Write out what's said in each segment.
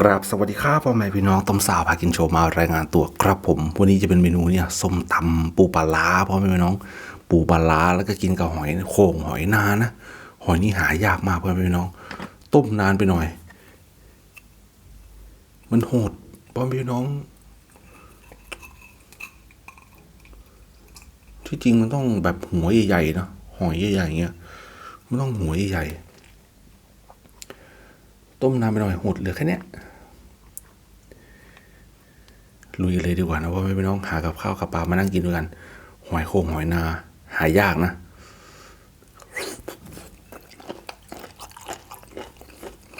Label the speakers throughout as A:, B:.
A: กราบสวัสดีครับพ่อแม่พี่น้องต้มสาวพากินโชว์มารายงานตัวครับผม วันนี้จะเป็นเมนูเนี่ยส้มตำปูปลาร้าพ่อแม่พี่น้อง ปูปลาร้าแล้วก็กินกับหอยโข่งหอยนานะหอยนี่หายากมากพ่อแม่พี่น้อง ต้มนานไปหน่อย มันโหดพ่อแม่พี่น้อง ที่จริงมันต้องแบบหัวใหญ่ๆนะหอยใหญ่ๆอย่างเงี้ยมันต้องหัวใหญ่ๆต้มนานไปหน่อยหดเหลือแค่เนี้ย ลุยเลยดีกว่านะว่าไม่ไปน้องหากับข้าวกับปลามานั่งกินด้วยกัน หอยโข่งหอยนา หายากนะ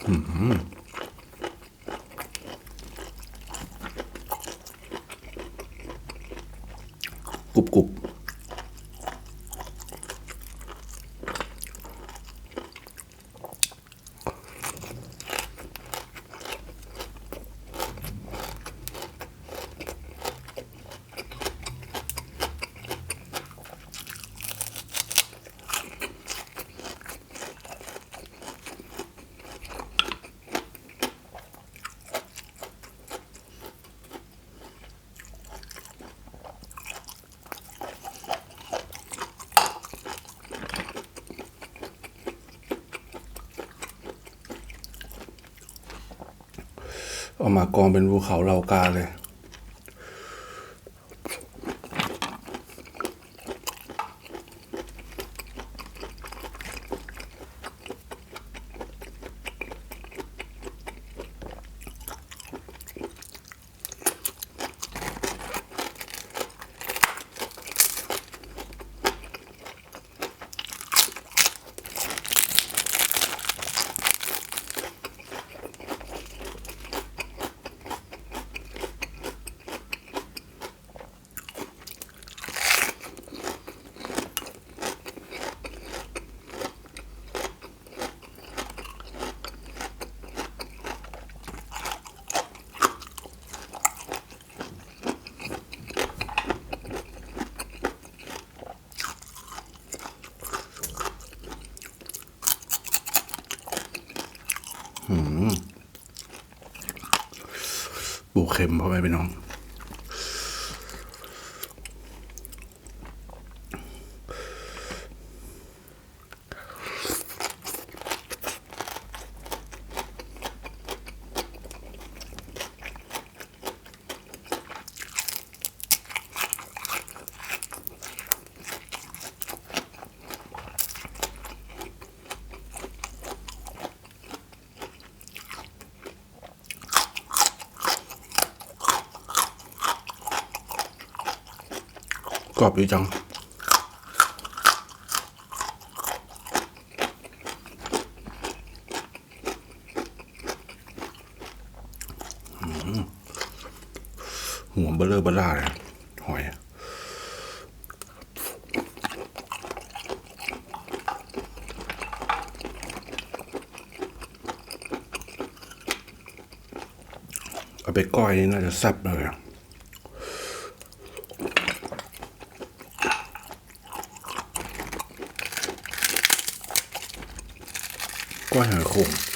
A: อืม เอามากองเป็นภูเขาเหล่ากาเลย ปู เค็มเพราะไม่เป็นน้อง รอบดีจัง หัวเบลเลอร์เบลล่าเลยหอยเอาไปก้อยนี่น่าจะแซ่บเลยอะ ก้อย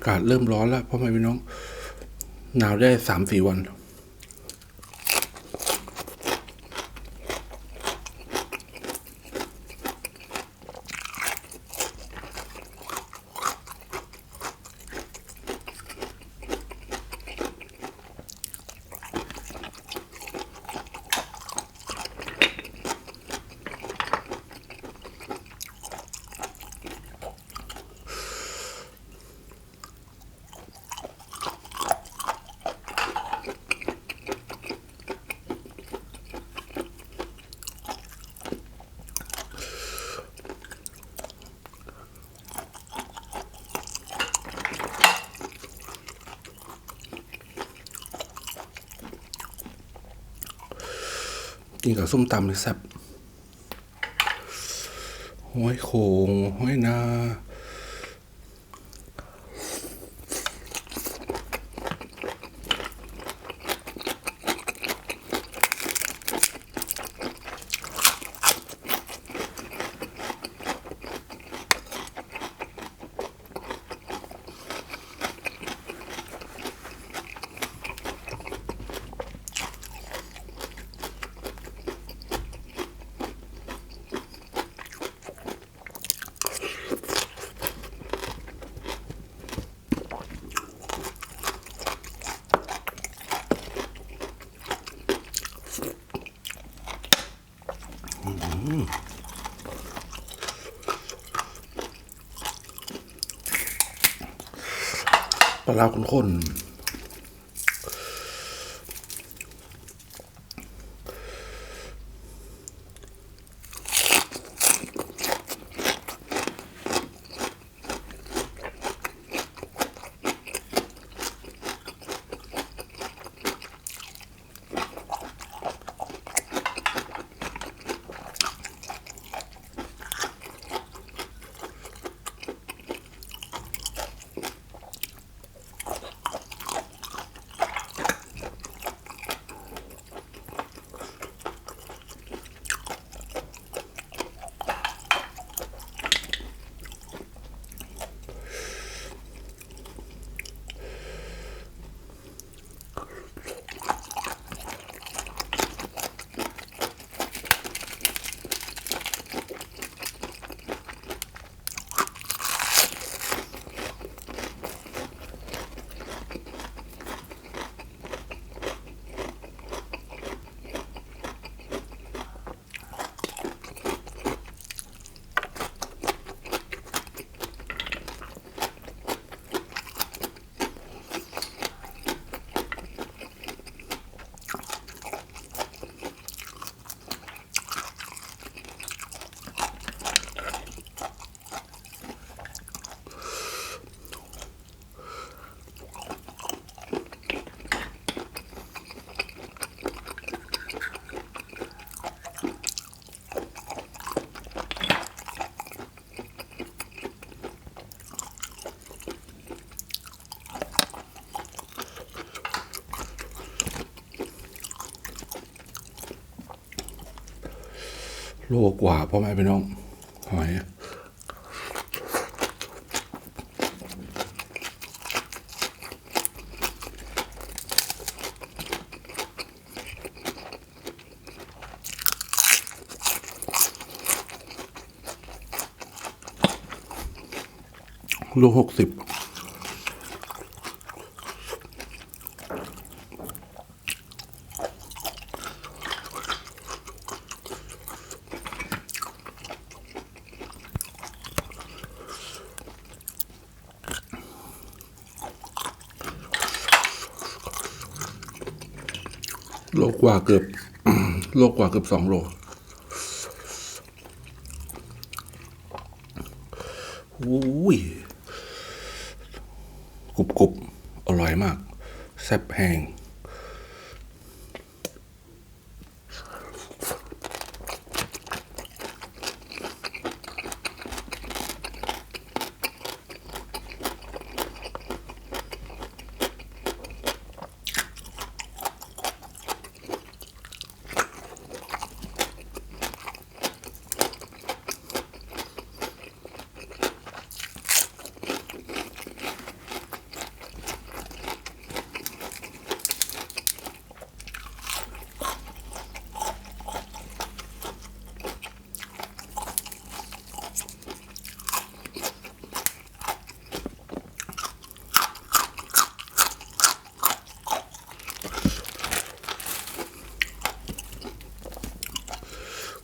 A: ากาศเริ่มร้อนแล้วพ่อแม่พี่น้อง หนาวได้สามสี่วัน กินกับส้มตำเลยแซ่บห้อยโขงห้อยนา ปลาร้าข้น โลกว่าพ่อแม่พี่น้อง หอยโลหกสิบ โลกว่าเกือบโลกว่าเกือบสองโลอุ้ยกรุบกรุบอร่อยมาก แซ่บแห้ง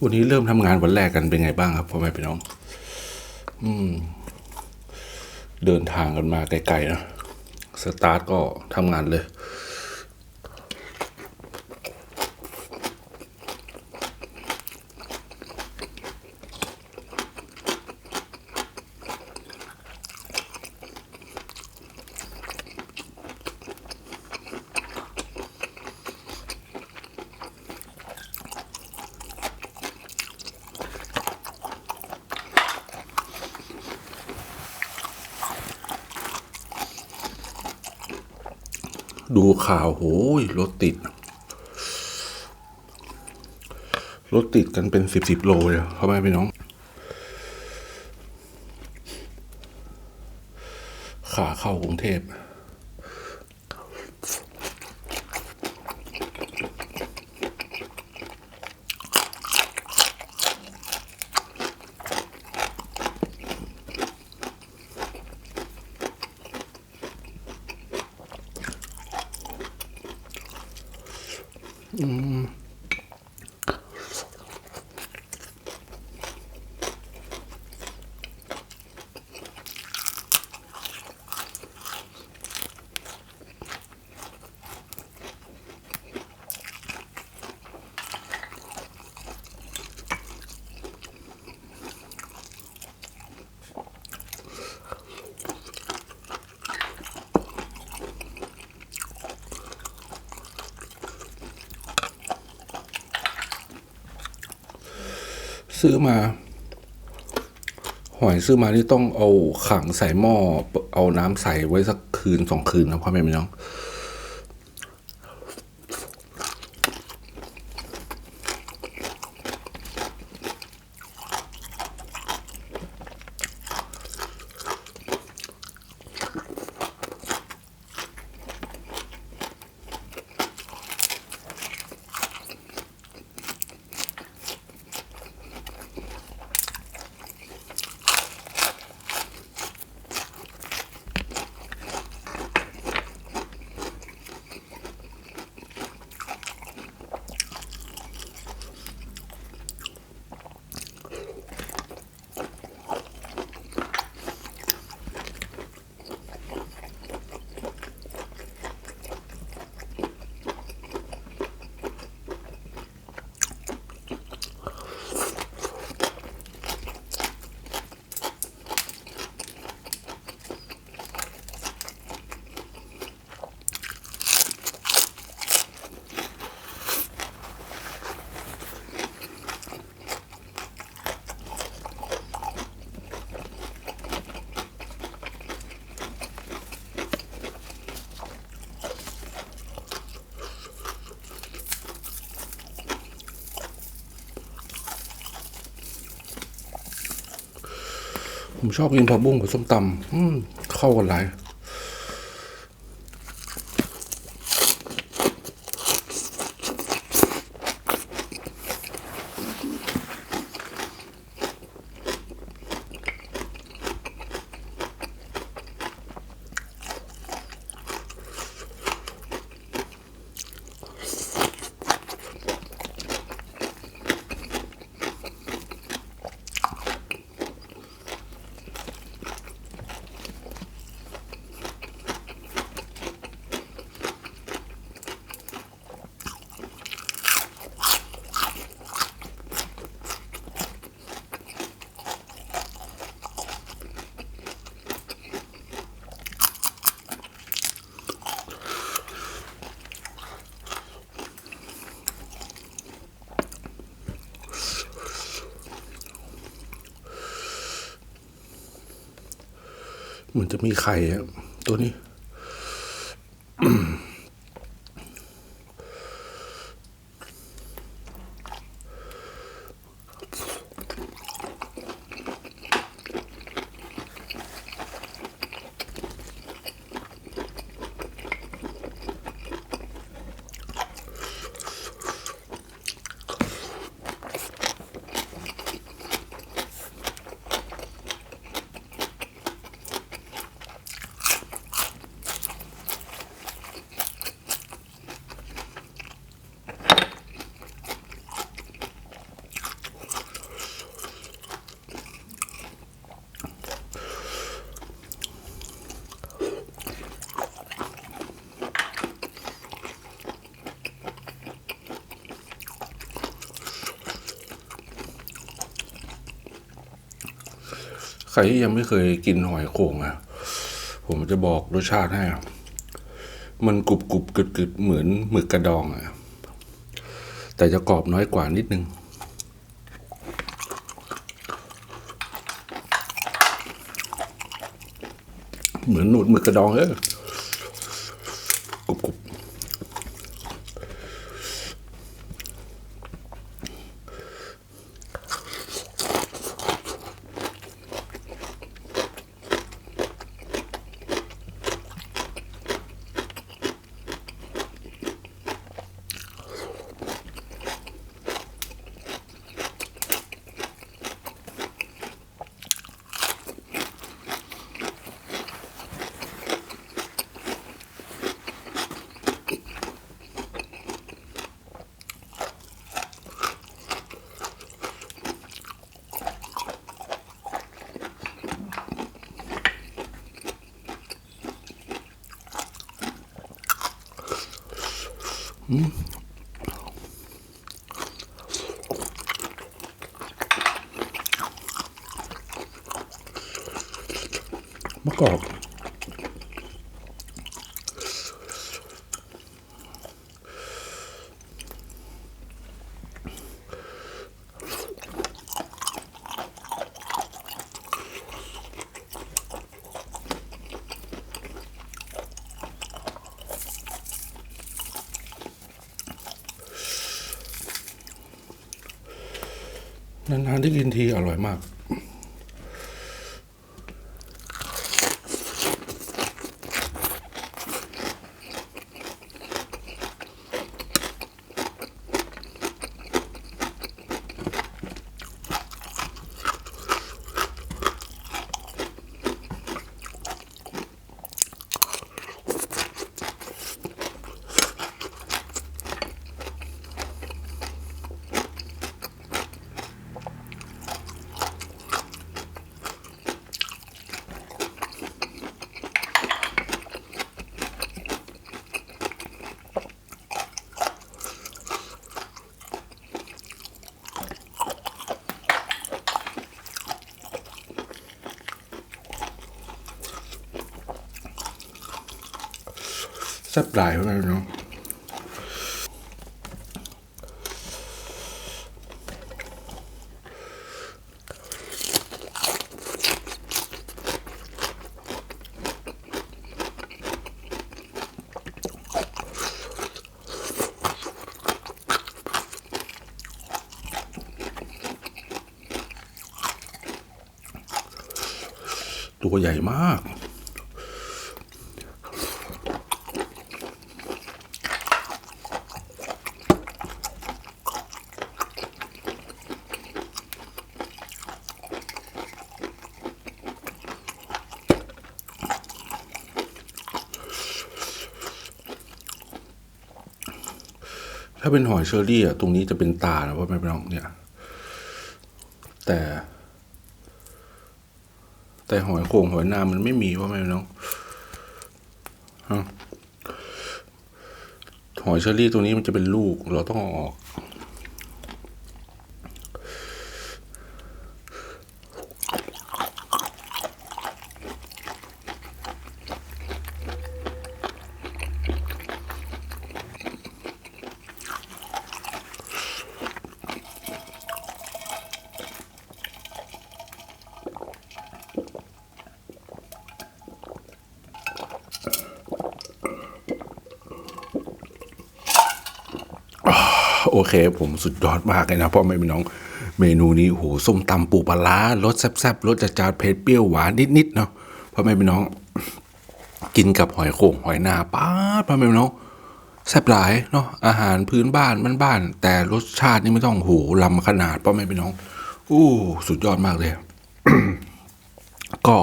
A: วันนี้เริ่มทำงานวันแรกกันเป็นไงบ้างครับพ่อแม่พี่น้อง อืม เดินทางกันมาไกลๆนะสตาร์ทก็ทำงานเลย ดู ข่าวโหยรถติด รถติดกันเป็นสิบสิบโลเลยเข้าไปพี่น้อง ขาเข้ากรุงเทพ ซื้อมา หอยซื้อมานี่ต้องเอาขังใส่หม้อเอาน้ำใส่ไว้สักคืนสองคืนนะพ่อแม่พี่น้อง ผมชอบกินผักบุ้งกับส้มตำเข้ากันหลาย เหมือนจะมีไข่อะตัวนี้ ครที่ยังไม่เคยกินหอยโข่งอะ ผมจะบอกรสชาติให้มันกรุบกรุบกึดกึดเหมือนหมึกกระดองอะ แต่จะกรอบน้อยกว่านิดนึง เหมือนหนูดหมึกกระดองเออ มะกอ นานๆที่กินทีอร่อยมาก ซ่บหลายมากเนาะตัวใหญ่มาก เป็นหอยเชอรี่อะตรงนี้จะเป็นตานะว่าไม่เป็นน้องเนี่ย แต่ แต่หอยโข่งหอยนางมันไม่มีว่าไม่เป็นน้องฮะหอยเชอรี่ตรงนี้มันจะเป็นลูกเราต้องออก โอเค ผมสุดยอดมากเลยนะพ่อแม่พี่น้องเมนูนี้โหส้มตำปูปลารสแซ่บๆรสจัดจานเผ็ดเปรี้ยวหวานนิดๆเนาะพ่อแม่พี่น้อง กินกับหอยโข่งหอยนาป้าพ่อแม่พี่น้องแซ่บหลายเนาะอาหารพื้นบ้านบ้านๆแต่รสชาตินี่ไม่ต้องโหลำขนาดพ่อแม่พี่น้องอู้สุดยอดมากเลย ก็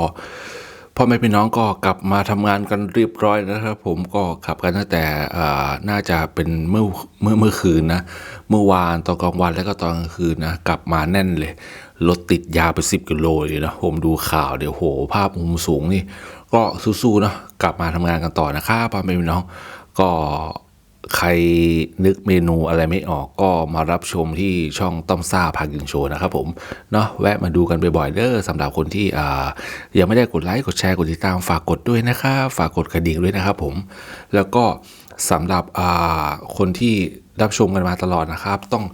A: พ่อแม่พี่น้องก็กลับมาทำงานกันเรียบร้อยนะครับ ผมก็ขับกันตั้งแต่อ่าน่าจะเป็นเมื่อเมื่อเมื่อคืนนะเมื่อวานตอนกลางวันแล้วก็ตอนกลางคืนนะกลับมาแน่นเลยรถติดยาวไปสิบกิโลเลยนะผมดูข่าวเดี๋ยวโห ภาพมุมสูงนี่ ก็สู้ๆเนาะกลับมาทำงานกันต่อนะครับพ่อแม่พี่น้องก็ ใครนึกเมนูอะไรไม่ออกก็มารับชมที่ช่องต้อมซ่าพากินโชว์นะครับผมเนาะแวะมาดูกันบ่อยๆเด้อสำหรับคนที่อ่ายังไม่ได้กดไลค์กดแชร์กดติดตามฝากกดด้วยนะครับฝากกดกระดิ่งด้วยนะครับผมแล้วก็สำหรับอ่าคนที่รับชมกันมาตลอดนะครับ ต้อง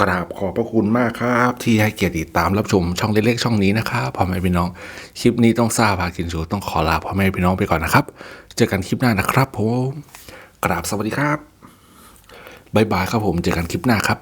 A: กราบขอบพระคุณมากครับ ที่ให้เกียรติติดตามรับชมช่องเล็กๆช่องนี้นะครับพ่อแม่พี่น้องคลิปนี้ต้องซ่าพากินโชว์ต้องขอลาพ่อแม่พี่น้องไปก่อนนะครับ เจอกันคลิปหน้านะครับผมกราบสวัสดีครับ บายบายครับผมเจอกันคลิปหน้าครับ